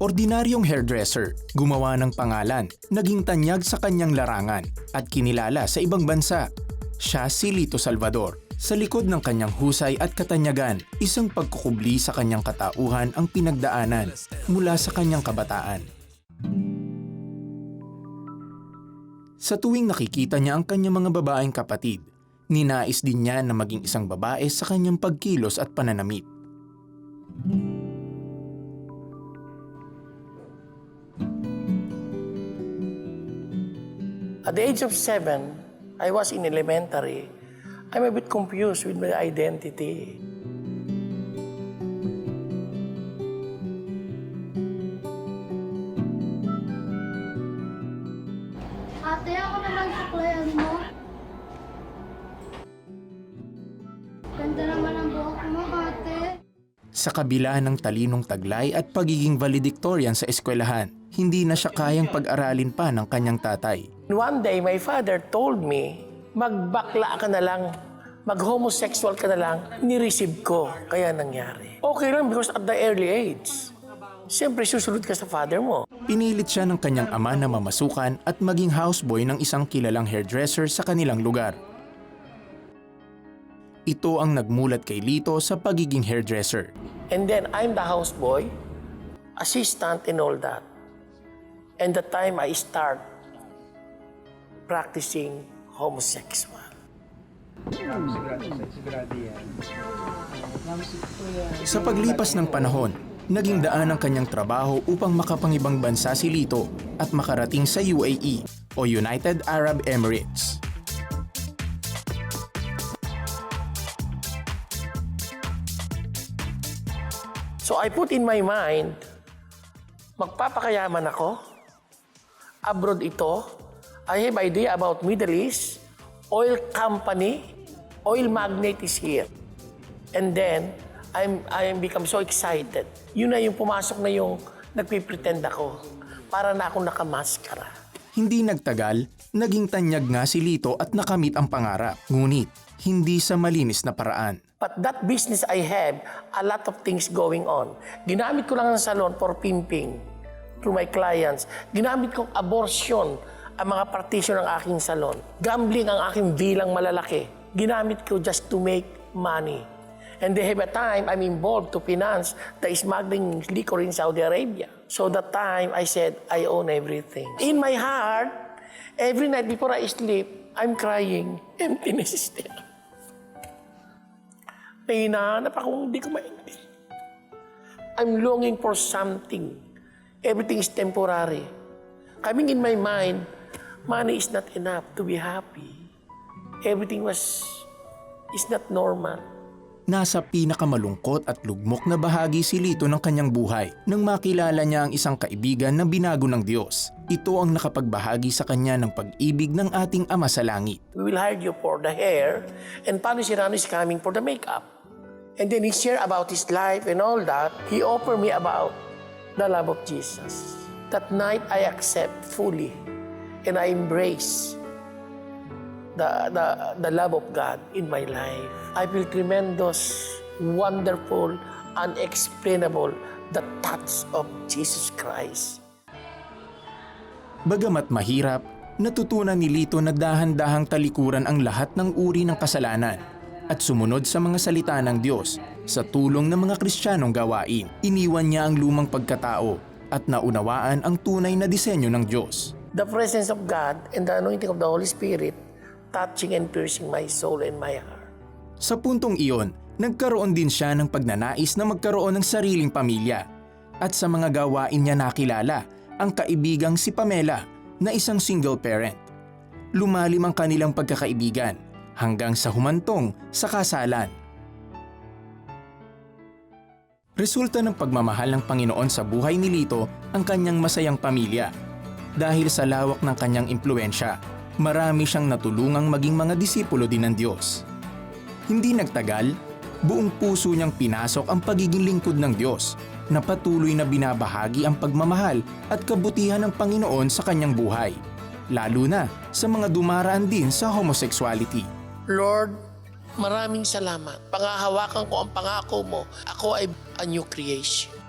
Ordinaryong hairdresser, gumawa ng pangalan, naging tanyag sa kanyang larangan at kinilala sa ibang bansa. Siya si Lito Salvador. Sa likod ng kanyang husay at katanyagan, isang pagkukubli sa kanyang katauhan ang pinagdaanan mula sa kanyang kabataan. Sa tuwing nakikita niya ang kanyang mga babaeng kapatid, ninais din niya na maging isang babae sa kanyang pagkilos at pananamit. At the age of seven, I was in elementary. I'm a bit confused with my identity. Ate, ako naman suklayan mo. Sa kabila ng talinong taglay at pagiging valedictorian sa eskwelahan, hindi na siya kayang pag-aralin pa ng kanyang tatay. One day, my father told me, magbakla ka na lang, mag-homosexual ka na lang, ni-receive ko. Kaya nangyari. Okay lang because at the early age, siyempre susunod ka sa father mo. Pinilit siya ng kanyang ama na mamasukan at maging houseboy ng isang kilalang hairdresser sa kanilang lugar. Ito ang nagmulat kay Lito sa pagiging hairdresser. And then I'm the houseboy, assistant and all that. And the time I start practicing homosexual. Sa paglipas ng panahon, naging daan ang kanyang trabaho upang makapangibang bansa si Lito at makarating sa UAE o United Arab Emirates. So I put in my mind, magpapakayaman ako. Abroad ito. I have idea about Middle East. Oil company, oil magnate is here. And then, I'm, I'm become so excited. Yun na yung pumasok na yung nagpipretend ako. Para na akong nakamaskara. Hindi nagtagal, naging tanyag nga si Lito at nakamit ang pangarap. Ngunit, hindi sa malinis na paraan. But that business I have, a lot of things going on. Ginamit ko lang ang salon for pimping to my clients. Ginamit kong abortion ang mga partition ng aking salon. Gambling ang aking bilang malalaki. Ginamit ko just to make money. And they have a time I'm involved to finance the smuggling liquor in Saudi Arabia. So that time I said, I own everything. In my heart, every night before I sleep, I'm crying. Emptiness is there may hinahanap akong hindi ko maintindihan. I'm longing for something. Everything is temporary. Coming in my mind, money is not enough to be happy. Everything was, is not normal. Nasa pinakamalungkot at lugmok na bahagi si Lito ng kanyang buhay nang makilala niya ang isang kaibigan na binago ng Diyos. Ito ang nakapagbahagi sa kanya ng pag-ibig ng ating Ama sa Langit. We will hire you for the hair, and Pano Serrano is coming for the makeup. And then he shared about his life and all that. He offered me about the love of Jesus. That night, I accept fully and I embrace the, the, the love of God in my life. I feel tremendous, wonderful, unexplainable, the touch of Jesus Christ. Bagamat mahirap, natutunan ni Lito na dahan-dahang talikuran ang lahat ng uri ng kasalanan at sumunod sa mga salita ng Diyos sa tulong ng mga Kristiyanong gawain. Iniwan niya ang lumang pagkatao at naunawaan ang tunay na disenyo ng Diyos. The presence of God and the anointing of the Holy Spirit touching and piercing my soul and my heart. Sa puntong iyon, nagkaroon din siya ng pagnanais na magkaroon ng sariling pamilya. At sa mga gawain niya nakilala ang kaibigang si Pamela na isang single parent. Lumalim ang kanilang pagkakaibigan hanggang sa humantong sa kasalan. Resulta ng pagmamahal ng Panginoon sa buhay ni Lito ang kanyang masayang pamilya. Dahil sa lawak ng kanyang impluensya, marami siyang natulungang maging mga disipulo din ng Diyos. Hindi nagtagal, buong puso niyang pinasok ang pagiging lingkod ng Diyos na patuloy na binabahagi ang pagmamahal at kabutihan ng Panginoon sa kanyang buhay, lalo na sa mga dumaraan din sa homosexuality. Lord, maraming salamat. Pangahawakan ko ang pangako mo. Ako ay a new creation.